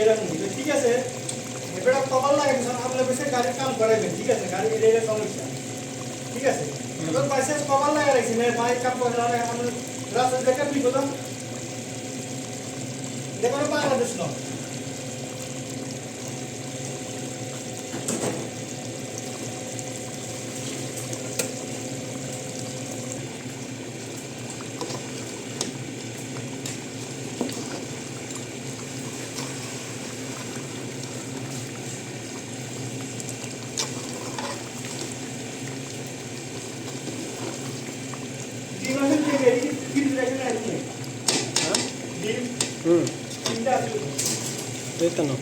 এরকম দিবে ঠিক আছে, এবারে কপাল লাগে দিছেন আপনার বেশি গাড়ির কাম করাইবেন, ঠিক আছে? গাড়ি এটা এটা সমস্যা। ঠিক আছে? এবার বাইসেন্স কপাল লাগে রাখছি না বাইক কাম করে না আমরা রাস্তা দেখে বিপদ দেখো বাংলাদেশ না వేస్తున్నాం